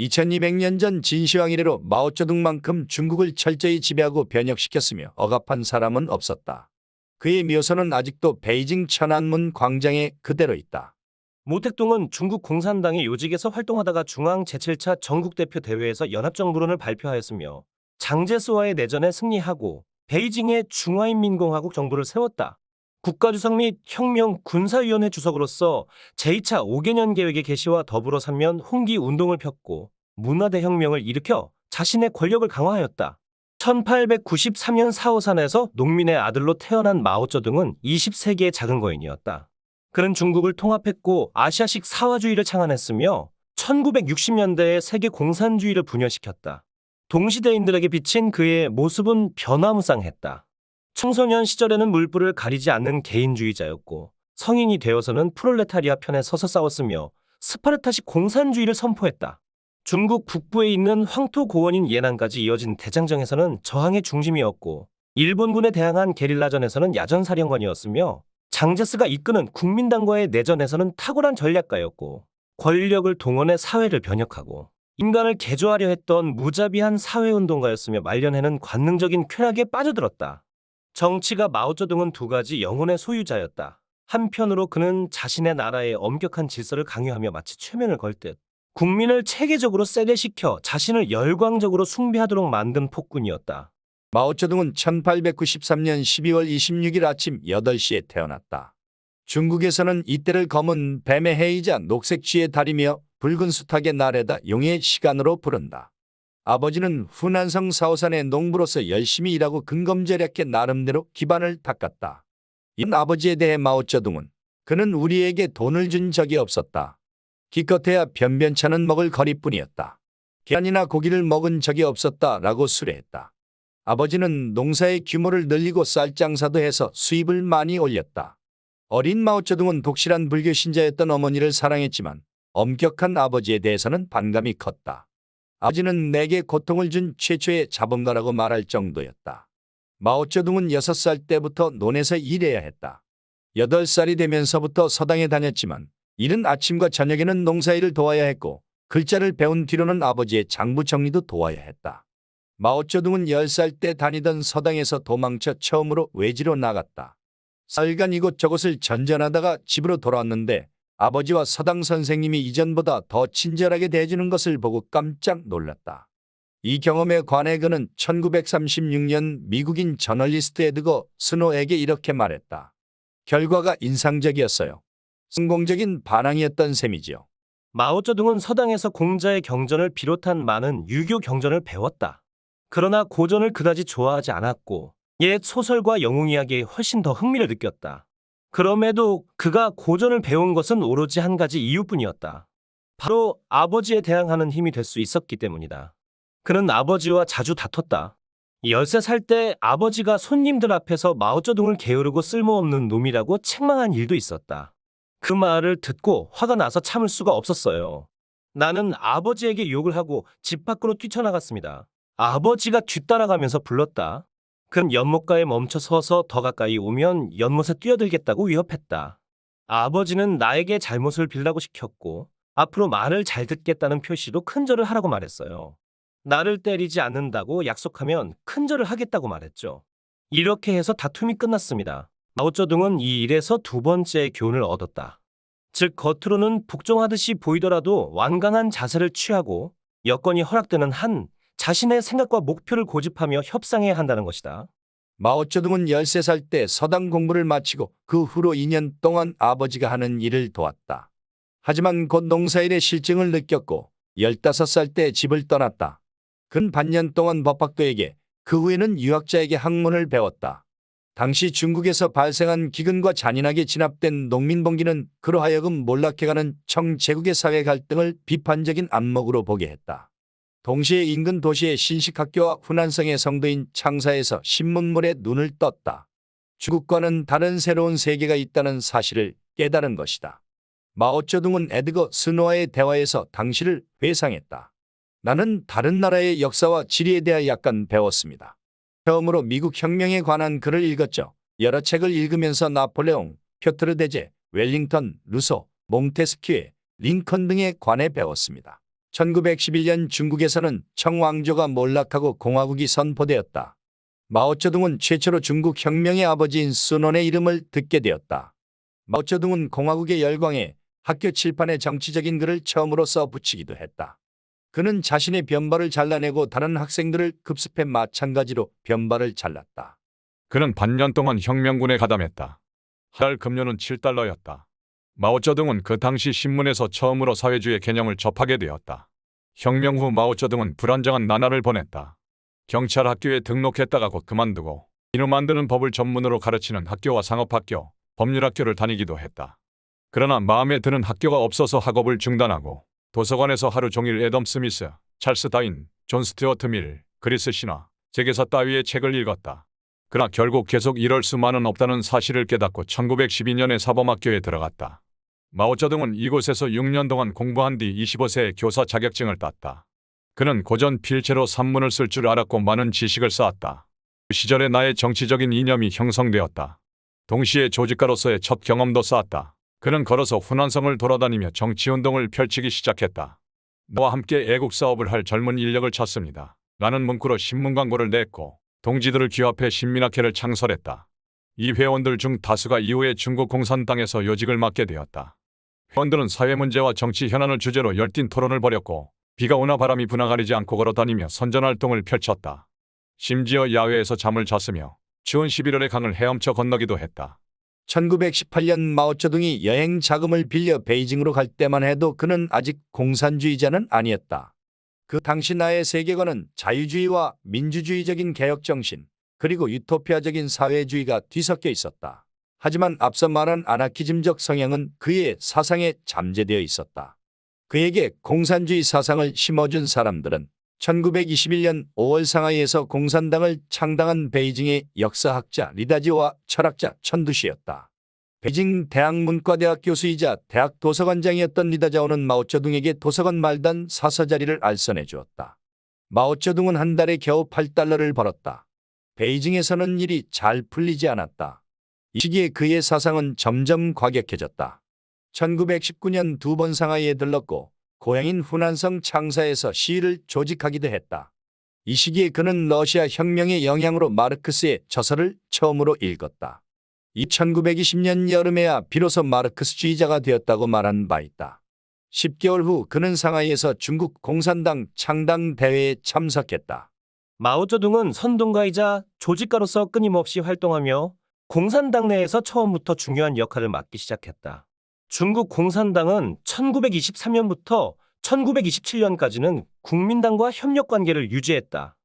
2200년 전 진시황 이래로 마오쩌둥만큼 중국을 철저히 지배하고 변혁시켰으며 억압한 사람은 없었다. 그의 묘소는 아직도 베이징 천안문 광장에 그대로 있다. 모택동은 중국 공산당의 요직에서 활동하다가 중앙 제7차 전국대표 대회에서 연합정부론을 발표하였으며 장제스와의 내전에 승리하고 베이징에 중화인민공화국 정부를 세웠다. 국가주석 및 혁명 군사위원회 주석으로서 제2차 5개년 계획의 개시와 더불어 삼면 홍기 운동을 폈고 문화대 혁명을 일으켜 자신의 권력을 강화하였다. 1893년 사오산에서 농민의 아들로 태어난 마오쩌둥은 20세기의 작은 거인이었다. 그는 중국을 통합했고 아시아식 사화주의를 창안했으며 1960년대에 세계 공산주의를 분열시켰다. 동시대인들에게 비친 그의 모습은 변화무쌍했다. 청소년 시절에는 물불을 가리지 않는 개인주의자였고 성인이 되어서는 프롤레타리아 편에 서서 싸웠으며 스파르타식 공산주의를 선포했다. 중국 북부에 있는 황토 고원인 예난까지 이어진 대장정에서는 저항의 중심이었고 일본군에 대항한 게릴라전에서는 야전사령관이었으며 장제스가 이끄는 국민당과의 내전에서는 탁월한 전략가였고 권력을 동원해 사회를 변혁하고 인간을 개조하려 했던 무자비한 사회운동가였으며 말년에는 관능적인 쾌락에 빠져들었다. 정치가 마오쩌둥은 두 가지 영혼의 소유자였다. 한편으로 그는 자신의 나라의 엄격한 질서를 강요하며 마치 최면을 걸 듯 국민을 체계적으로 세뇌시켜 자신을 열광적으로 숭배하도록 만든 폭군이었다. 마오쩌둥은 1893년 12월 26일 아침 8시에 태어났다. 중국에서는 이때를 검은 뱀의 해이자 녹색 쥐의 달이며 붉은 수탉의 날에다 용의 시간으로 부른다. 아버지는 후난성 사오산의 농부로서 열심히 일하고 근검절약해 나름대로 기반을 닦았다. 이 아버지에 대해 마오쩌둥은 그는 우리에게 돈을 준 적이 없었다. 기껏해야 변변찮은 먹을 거리뿐이었다. 계란이나 고기를 먹은 적이 없었다라고 수레했다. 아버지는 농사의 규모를 늘리고 쌀 장사도 해서 수입을 많이 올렸다. 어린 마오쩌둥은 독실한 불교 신자였던 어머니를 사랑했지만 엄격한 아버지에 대해서는 반감이 컸다. 아버지는 내게 고통을 준 최초의 자본가라고 말할 정도였다. 마오쩌둥은 6살 때부터 논에서 일해야 했다. 8살이 되면서부터 서당에 다녔지만 이른 아침과 저녁에는 농사일을 도와야 했고 글자를 배운 뒤로는 아버지의 장부 정리도 도와야 했다. 마오쩌둥은 10살 때 다니던 서당에서 도망쳐 처음으로 외지로 나갔다. 사흘간 이곳저곳을 전전하다가 집으로 돌아왔는데 아버지와 서당 선생님이 이전보다 더 친절하게 대해주는 것을 보고 깜짝 놀랐다. 이 경험에 관해 그는 1936년 미국인 저널리스트 에드거 스노에게 이렇게 말했다. 결과가 인상적이었어요. 성공적인 반항이었던 셈이지요. 마오쩌둥은 서당에서 공자의 경전을 비롯한 많은 유교 경전을 배웠다. 그러나 고전을 그다지 좋아하지 않았고 옛 소설과 영웅 이야기에 훨씬 더 흥미를 느꼈다. 그럼에도 그가 고전을 배운 것은 오로지 한 가지 이유뿐이었다. 바로 아버지에 대항하는 힘이 될 수 있었기 때문이다. 그는 아버지와 자주 다퉜다. 13살 때 아버지가 손님들 앞에서 마오쩌둥을 게으르고 쓸모없는 놈이라고 책망한 일도 있었다. 그 말을 듣고 화가 나서 참을 수가 없었어요. 나는 아버지에게 욕을 하고 집 밖으로 뛰쳐나갔습니다. 아버지가 뒤따라가면서 불렀다. 그는 연못가에 멈춰 서서 더 가까이 오면 연못에 뛰어들겠다고 위협했다. 아버지는 나에게 잘못을 빌라고 시켰고 앞으로 말을 잘 듣겠다는 표시로 큰절을 하라고 말했어요. 나를 때리지 않는다고 약속하면 큰절을 하겠다고 말했죠. 이렇게 해서 다툼이 끝났습니다. 마오쩌둥은 이 일에서 두 번째 교훈을 얻었다. 즉 겉으로는 복종하듯이 보이더라도 완강한 자세를 취하고 여건이 허락되는 한 자신의 생각과 목표를 고집하며 협상해야 한다는 것이다. 마오쩌둥은 13살 때 서당 공부를 마치고 그 후로 2년 동안 아버지가 하는 일을 도왔다. 하지만 곧 농사일의 실증을 느꼈고 15살 때 집을 떠났다. 근 반년 동안 법학도에게 그 후에는 유학자에게 학문을 배웠다. 당시 중국에서 발생한 기근과 잔인하게 진압된 농민봉기는 그로 하여금 몰락해가는 청제국의 사회 갈등을 비판적인 안목으로 보게 했다. 동시에 인근 도시의 신식학교와 후난성의 성도인 창사에서 신문물에 눈을 떴다. 중국과는 다른 새로운 세계가 있다는 사실을 깨달은 것이다. 마오쩌둥은 에드거 스노와의 대화에서 당시를 회상했다. 나는 다른 나라의 역사와 지리에 대해 약간 배웠습니다. 처음으로 미국 혁명에 관한 글을 읽었죠. 여러 책을 읽으면서 나폴레옹, 표트르 대제, 웰링턴, 루소, 몽테스큐에 링컨 등에 관해 배웠습니다. 1911년 중국에서는 청왕조가 몰락하고 공화국이 선포되었다. 마오쩌둥은 최초로 중국 혁명의 아버지인 순원의 이름을 듣게 되었다. 마오쩌둥은 공화국의 열광에 학교 칠판에 정치적인 글을 처음으로 써 붙이기도 했다. 그는 자신의 변발을 잘라내고 다른 학생들을 급습해 마찬가지로 변발을 잘랐다. 그는 반년 동안 혁명군에 가담했다. 한 달 급료는 7달러였다. 마오쩌둥은 그 당시 신문에서 처음으로 사회주의 개념을 접하게 되었다. 혁명 후 마오쩌둥은 불안정한 나날을 보냈다. 경찰 학교에 등록했다가 곧 그만두고 이루 만드는 법을 전문으로 가르치는 학교와 상업학교, 법률학교를 다니기도 했다. 그러나 마음에 드는 학교가 없어서 학업을 중단하고 도서관에서 하루 종일 애덤 스미스, 찰스 다인, 존 스튜어트 밀, 그리스 신화, 세계사 따위의 책을 읽었다. 그러나 결국 계속 이럴 수만은 없다는 사실을 깨닫고 1912년에 사범학교에 들어갔다. 마오쩌둥은 이곳에서 6년 동안 공부한 뒤 25세에 교사 자격증을 땄다. 그는 고전 필체로 산문을 쓸 줄 알았고 많은 지식을 쌓았다. 그 시절에 나의 정치적인 이념이 형성되었다. 동시에 조직가로서의 첫 경험도 쌓았다. 그는 걸어서 후난성을 돌아다니며 정치운동을 펼치기 시작했다. 너와 함께 애국 사업을 할 젊은 인력을 찾습니다. 라는 문구로 신문 광고를 냈고 동지들을 규합해 신민학회를 창설했다. 이 회원들 중 다수가 이후에 중국 공산당에서 요직을 맡게 되었다. 회원들은 사회 문제와 정치 현안을 주제로 열띤 토론을 벌였고 비가 오나 바람이 부나 가리지 않고 걸어다니며 선전활동을 펼쳤다. 심지어 야외에서 잠을 잤으며 추운 11월에 강을 헤엄쳐 건너기도 했다. 1918년 마오쩌둥이 여행 자금을 빌려 베이징으로 갈 때만 해도 그는 아직 공산주의자는 아니었다. 그 당시 나의 세계관은 자유주의와 민주주의적인 개혁 정신, 그리고 유토피아적인 사회주의가 뒤섞여 있었다. 하지만 앞서 말한 아나키즘적 성향은 그의 사상에 잠재되어 있었다. 그에게 공산주의 사상을 심어준 사람들은 1921년 5월 상하이에서 공산당을 창당한 베이징의 역사학자 리다지와 철학자 천두시였다. 베이징 대학문과대학 교수이자 대학 도서관장이었던 리다자오는 마오쩌둥에게 도서관 말단 사서 자리를 알선해 주었다. 마오쩌둥은 한 달에 겨우 8달러를 벌었다. 베이징에서는 일이 잘 풀리지 않았다. 이 시기에 그의 사상은 점점 과격해졌다. 1919년 두 번 상하이에 들렀고 고향인 후난성 창사에서 시위를 조직하기도 했다. 이 시기에 그는 러시아 혁명의 영향으로 마르크스의 저서를 처음으로 읽었다. 이 1920년 여름에야 비로소 마르크스주의자가 되었다고 말한 바 있다. 10개월 후 그는 상하이에서 중국 공산당 창당 대회에 참석했다. 마오쩌둥은 선동가이자 조직가로서 끊임없이 활동하며 공산당 내에서 처음부터 중요한 역할을 맡기 시작했다. 중국 공산당은 1923년부터 1927년까지는 국민당과 협력 관계를 유지했다.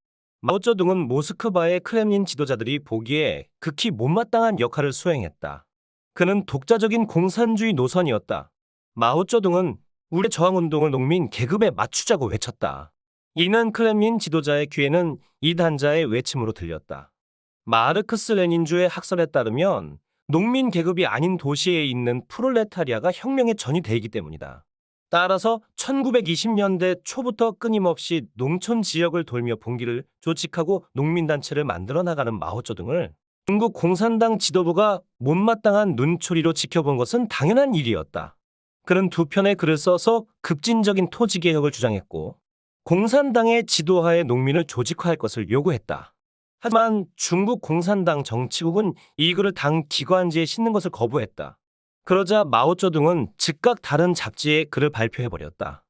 마오쩌둥은 모스크바의 크렘린 지도자들이 보기에 극히 못마땅한 역할을 수행했다. 그는 독자적인 공산주의 노선이었다. 마오쩌둥은 우리 저항운동을 농민 계급에 맞추자고 외쳤다. 이는 크렘린 지도자의 귀에는 이 단자의 외침으로 들렸다. 마르크스 레닌주의 학설에 따르면 농민 계급이 아닌 도시에 있는 프롤레타리아가 혁명의 전이 되기 때문이다. 따라서 1920년대 초부터 끊임없이 농촌 지역을 돌며 봉기를 조직하고 농민단체를 만들어 나가는 마오쩌둥을 중국 공산당 지도부가 못마땅한 눈초리로 지켜본 것은 당연한 일이었다. 그는 두 편의 글을 써서 급진적인 토지 개혁을 주장했고 공산당의 지도하에 농민을 조직화할 것을 요구했다. 하지만 중국 공산당 정치국은 이 글을 당 기관지에 싣는 것을 거부했다. 그러자 마오쩌둥은 즉각 다른 잡지에 글을 발표해버렸다.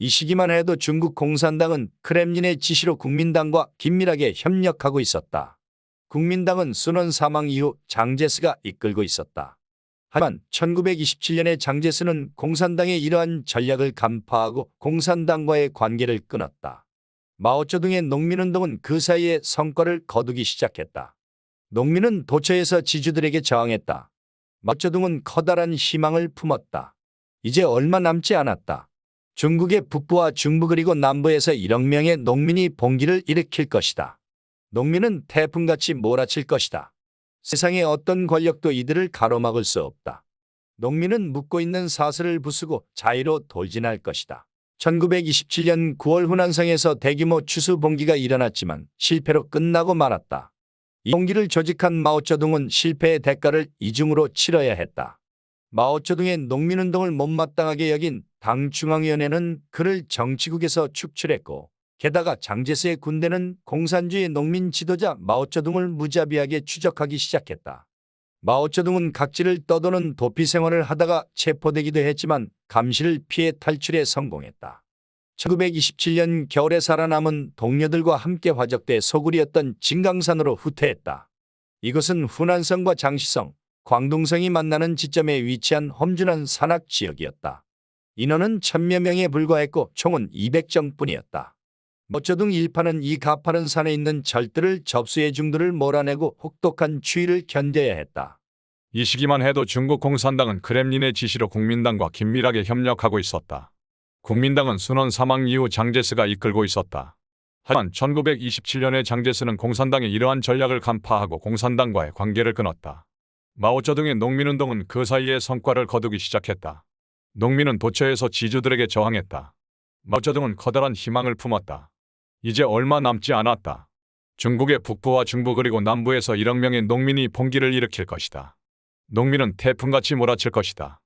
이 시기만 해도 중국 공산당은 크렘린의 지시로 국민당과 긴밀하게 협력하고 있었다. 국민당은 순원 사망 이후 장제스가 이끌고 있었다. 하지만 1927년에 장제스는 공산당의 이러한 전략을 간파하고 공산당과의 관계를 끊었다. 마오쩌둥의 농민운동은 그 사이에 성과를 거두기 시작했다. 농민은 도처에서 지주들에게 저항했다. 마오쩌둥은 커다란 희망을 품었다. 이제 얼마 남지 않았다. 중국의 북부와 중부 그리고 남부에서 1억 명의 농민이 봉기를 일으킬 것이다. 농민은 태풍같이 몰아칠 것이다. 세상의 어떤 권력도 이들을 가로막을 수 없다. 농민은 묻고 있는 사슬을 부수고 자유로 돌진할 것이다. 1927년 9월 후난성에서 대규모 추수 봉기가 일어났지만 실패로 끝나고 말았다. 이 봉기를 조직한 마오쩌둥은 실패의 대가를 이중으로 치러야 했다. 마오쩌둥의 농민운동을 못마땅하게 여긴 당 중앙위원회는 그를 정치국에서 축출했고 게다가 장제스의 군대는 공산주의 농민 지도자 마오쩌둥을 무자비하게 추적하기 시작했다. 마오쩌둥은 각지를 떠도는 도피 생활을 하다가 체포되기도 했지만 감시를 피해 탈출에 성공했다. 1927년 겨울에 살아남은 동료들과 함께 화적돼 소굴이었던 진강산으로 후퇴했다. 이곳은 후난성과 장시성, 광둥성이 만나는 지점에 위치한 험준한 산악 지역이었다. 인원은 천여 명에 불과했고 총은 200정뿐이었다. 모쩌둥 일파는 이 가파른 산에 있는 절들을 접수해 중들을 몰아내고 혹독한 추위를 견뎌야 했다. 이 시기만 해도 중국 공산당은 크렘린의 지시로 국민당과 긴밀하게 협력하고 있었다. 국민당은 순원 사망 이후 장제스가 이끌고 있었다. 하지만 1927년에 장제스는 공산당의 이러한 전략을 간파하고 공산당과의 관계를 끊었다. 마오쩌둥의 농민운동은 그 사이에 성과를 거두기 시작했다. 농민은 도처에서 지주들에게 저항했다. 마오쩌둥은 커다란 희망을 품었다. 이제 얼마 남지 않았다. 중국의 북부와 중부 그리고 남부에서 1억 명의 농민이 봉기를 일으킬 것이다. 농민은 태풍같이 몰아칠 것이다.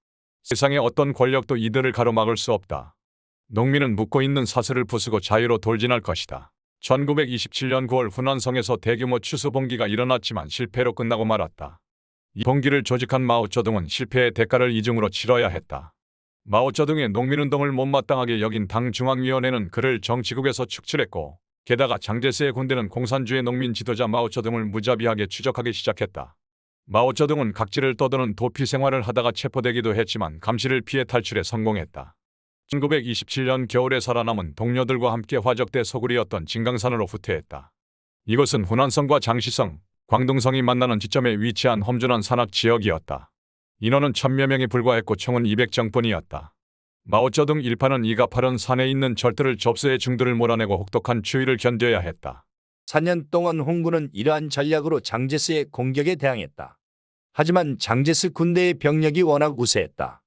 세상의 어떤 권력도 이들을 가로막을 수 없다. 농민은 묻고 있는 사슬을 부수고 자유로 돌진할 것이다. 1927년 9월 후난성에서 대규모 추수 봉기가 일어났지만 실패로 끝나고 말았다. 이 봉기를 조직한 마오쩌둥은 실패의 대가를 이중으로 치러야 했다. 마오쩌둥의 농민운동을 못마땅하게 여긴 당 중앙위원회는 그를 정치국에서 축출했고 게다가 장제스의 군대는 공산주의 농민 지도자 마오쩌둥을 무자비하게 추적하기 시작했다. 마오쩌둥은 각지를 떠도는 도피 생활을 하다가 체포되기도 했지만 감시를 피해 탈출에 성공했다. 1927년 겨울에 살아남은 동료들과 함께 화적대 소굴이었던 진강산으로 후퇴했다. 이곳은 후난성과 장시성, 광둥성이 만나는 지점에 위치한 험준한 산악 지역이었다. 인원은 천여 명이 불과했고 총은 200정뿐이었다. 마오쩌둥 일파는 이가 파른 산에 있는 절들을 접수해 중들을 몰아내고 혹독한 추위를 견뎌야 했다. 4년 동안 홍군은 이러한 전략으로 장제스의 공격에 대항했다. 하지만 장제스 군대의 병력이 워낙 우세했다.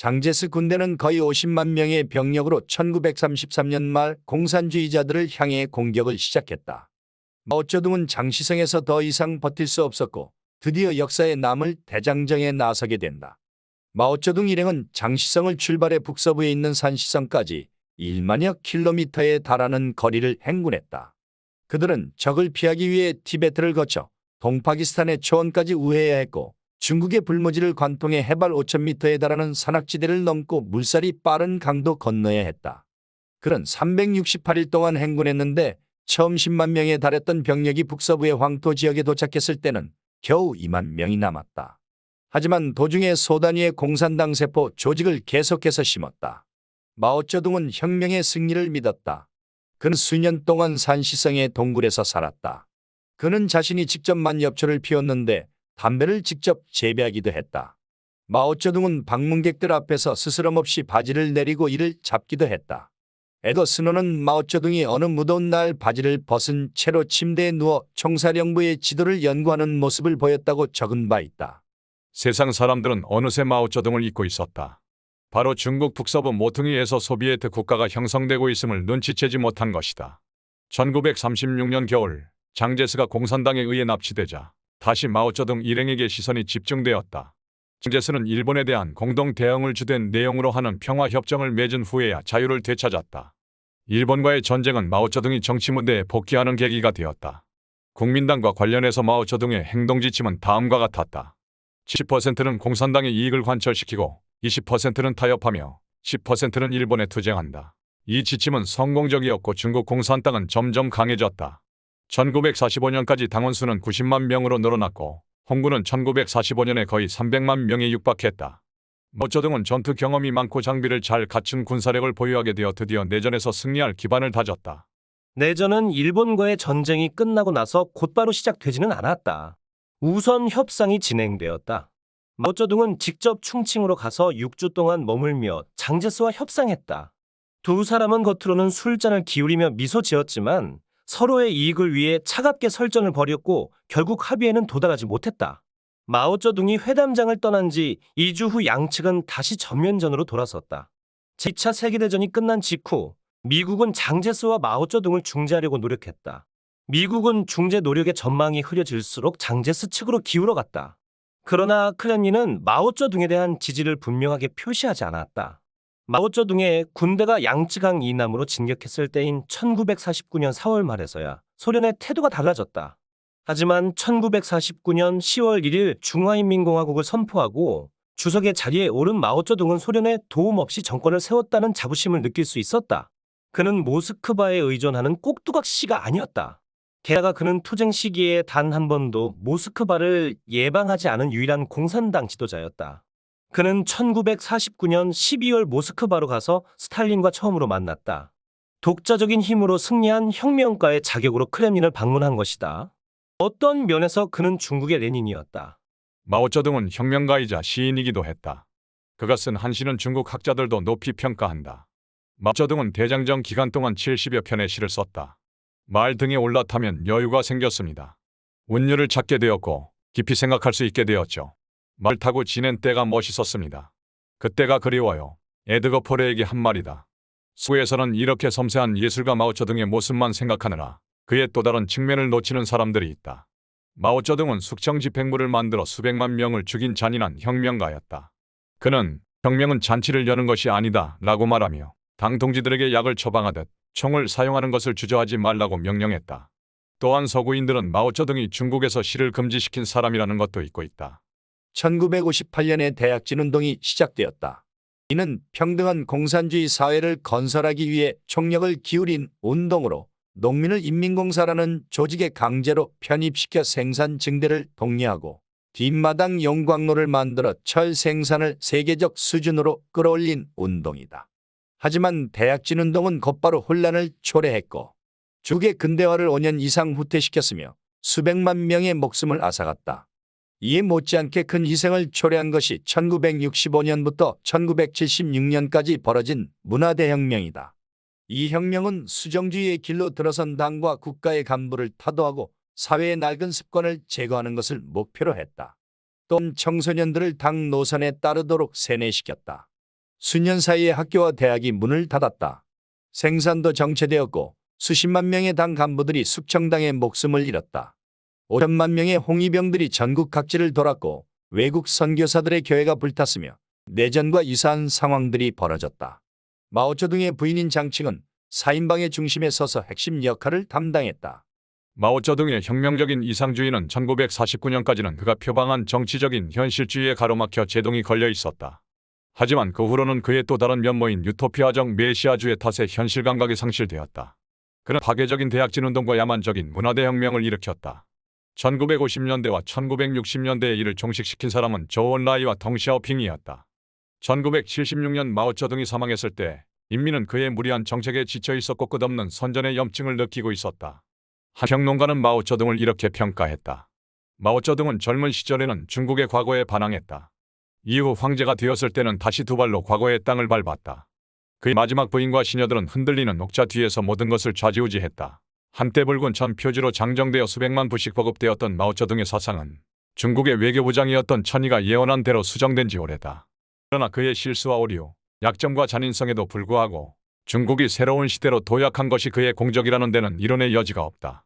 장제스 군대는 거의 50만 명의 병력으로 1933년 말 공산주의자들을 향해 공격을 시작했다. 마오쩌둥은 장시성에서 더 이상 버틸 수 없었고 드디어 역사에 남을 대장정에 나서게 된다. 마오쩌둥 일행은 장시성을 출발해 북서부에 있는 산시성까지 1만여 킬로미터에 달하는 거리를 행군했다. 그들은 적을 피하기 위해 티베트를 거쳐 동파키스탄의 초원까지 우회해야 했고 중국의 불모지를 관통해 해발 5,000m에 달하는 산악지대를 넘고 물살이 빠른 강도 건너야 했다. 그는 368일 동안 행군했는데 처음 10만 명에 달했던 병력이 북서부의 황토 지역에 도착했을 때는 겨우 2만 명이 남았다. 하지만 도중에 소단위의 공산당 세포 조직을 계속해서 심었다. 마오쩌둥은 혁명의 승리를 믿었다. 그는 수년 동안 산시성의 동굴에서 살았다. 그는 자신이 직접 만엽초를 피웠는데 담배를 직접 재배하기도 했다. 마오쩌둥은 방문객들 앞에서 스스럼 없이 바지를 내리고 이를 잡기도 했다. 에더 스노는 마오쩌둥이 어느 무더운 날 바지를 벗은 채로 침대에 누워 총사령부의 지도를 연구하는 모습을 보였다고 적은 바 있다. 세상 사람들은 어느새 마오쩌둥을 잊고 있었다. 바로 중국 북서부 모퉁이에서 소비에트 국가가 형성되고 있음을 눈치채지 못한 것이다. 1936년 겨울 장제스가 공산당에 의해 납치되자 다시 마오쩌둥 일행에게 시선이 집중되었다. 장제스는 일본에 대한 공동 대응을 주된 내용으로 하는 평화 협정을 맺은 후에야 자유를 되찾았다. 일본과의 전쟁은 마오쩌둥이 정치 무대에 복귀하는 계기가 되었다. 국민당과 관련해서 마오쩌둥의 행동 지침은 다음과 같았다. 70%는 공산당의 이익을 관철시키고 20%는 타협하며 10%는 일본에 투쟁한다. 이 지침은 성공적이었고 중국 공산당은 점점 강해졌다. 1945년까지 당원 수는 90만 명으로 늘어났고 홍군은 1945년에 거의 300만 명에 육박했다. 모쩌둥은 전투 경험이 많고 장비를 잘 갖춘 군사력을 보유하게 되어 드디어 내전에서 승리할 기반을 다졌다. 내전은 일본과의 전쟁이 끝나고 나서 곧바로 시작되지는 않았다. 우선 협상이 진행되었다. 마오쩌둥은 직접 충칭으로 가서 6주 동안 머물며 장제스와 협상했다. 두 사람은 겉으로는 술잔을 기울이며 미소 지었지만 서로의 이익을 위해 차갑게 설전을 벌였고 결국 합의에는 도달하지 못했다. 마오쩌둥이 회담장을 떠난 지 2주 후 양측은 다시 전면전으로 돌아섰다. 제2차 세계대전이 끝난 직후 미국은 장제스와 마오쩌둥을 중재하려고 노력했다. 미국은 중재 노력의 전망이 흐려질수록 장제스 측으로 기울어갔다. 그러나 크렘린은 마오쩌둥에 대한 지지를 분명하게 표시하지 않았다. 마오쩌둥의 군대가 양쯔강 이남으로 진격했을 때인 1949년 4월 말에서야 소련의 태도가 달라졌다. 하지만 1949년 10월 1일 중화인민공화국을 선포하고 주석의 자리에 오른 마오쩌둥은 소련의 도움 없이 정권을 세웠다는 자부심을 느낄 수 있었다. 그는 모스크바에 의존하는 꼭두각시가 아니었다. 게다가 그는 투쟁 시기에 단 한 번도 모스크바를 예방하지 않은 유일한 공산당 지도자였다. 그는 1949년 12월 모스크바로 가서 스탈린과 처음으로 만났다. 독자적인 힘으로 승리한 혁명가의 자격으로 크렘린을 방문한 것이다. 어떤 면에서 그는 중국의 레닌이었다. 마오쩌둥은 혁명가이자 시인이기도 했다. 그가 쓴 한시는 중국 학자들도 높이 평가한다. 마오쩌둥은 대장정 기간 동안 70여 편의 시를 썼다. 말 등에 올라타면 여유가 생겼습니다. 운율을 찾게 되었고 깊이 생각할 수 있게 되었죠. 말 타고 지낸 때가 멋있었습니다. 그때가 그리워요. 에드거 포레에게 한 말이다. 수에서는 이렇게 섬세한 예술가 마오쩌둥의 모습만 생각하느라 그의 또 다른 측면을 놓치는 사람들이 있다. 마오쩌둥은 숙청 집행부를 만들어 수백만 명을 죽인 잔인한 혁명가였다. 그는 혁명은 잔치를 여는 것이 아니다 라고 말하며 당 동지들에게 약을 처방하듯 총을 사용하는 것을 주저하지 말라고 명령했다. 또한 서구인들은 마오쩌둥이 중국에서 시를 금지시킨 사람이라는 것도 잊고 있다. 1958년에 대약진 운동이 시작되었다. 이는 평등한 공산주의 사회를 건설하기 위해 총력을 기울인 운동으로 농민을 인민공사라는 조직에 강제로 편입시켜 생산 증대를 독려하고 뒷마당 용광로를 만들어 철 생산을 세계적 수준으로 끌어올린 운동이다. 하지만 대약진 운동은 곧바로 혼란을 초래했고 중국의 근대화를 5년 이상 후퇴시켰으며 수백만 명의 목숨을 앗아갔다. 이에 못지않게 큰 희생을 초래한 것이 1965년부터 1976년까지 벌어진 문화대혁명이다. 이 혁명은 수정주의의 길로 들어선 당과 국가의 간부를 타도하고 사회의 낡은 습관을 제거하는 것을 목표로 했다. 또한 청소년들을 당 노선에 따르도록 세뇌시켰다. 수년 사이에 학교와 대학이 문을 닫았다. 생산도 정체되었고 수십만 명의 당 간부들이 숙청당의 목숨을 잃었다. 5천만 명의 홍위병들이 전국 각지를 돌았고 외국 선교사들의 교회가 불탔으며 내전과 유사한 상황들이 벌어졌다. 마오쩌둥의 부인인 장칭은 사인방의 중심에 서서 핵심 역할을 담당했다. 마오쩌둥의 혁명적인 이상주의는 1949년까지는 그가 표방한 정치적인 현실주의에 가로막혀 제동이 걸려 있었다. 하지만 그 후로는 그의 또 다른 면모인 유토피아적 메시아주의 탓에 현실 감각이 상실되었다. 그는 파괴적인 대약진 운동과 야만적인 문화대혁명을 일으켰다. 1950년대와 1960년대에 이를 종식시킨 사람은 조원 라이와 덩샤오핑이었다. 1976년 마오쩌둥이 사망했을 때 인민은 그의 무리한 정책에 지쳐 있었고 끝없는 선전의 염증을 느끼고 있었다. 한 평론가는 마오쩌둥을 이렇게 평가했다. 마오쩌둥은 젊은 시절에는 중국의 과거에 반항했다. 이후 황제가 되었을 때는 다시 두 발로 과거의 땅을 밟았다. 그의 마지막 부인과 시녀들은 흔들리는 녹차 뒤에서 모든 것을 좌지우지했다. 한때 붉은 천 표지로 장정되어 수백만 부씩 보급되었던 마오쩌둥의 사상은 중국의 외교부장이었던 천이가 예언한 대로 수정된 지 오래다. 그러나 그의 실수와 오류, 약점과 잔인성에도 불구하고 중국이 새로운 시대로 도약한 것이 그의 공적이라는 데는 이론의 여지가 없다.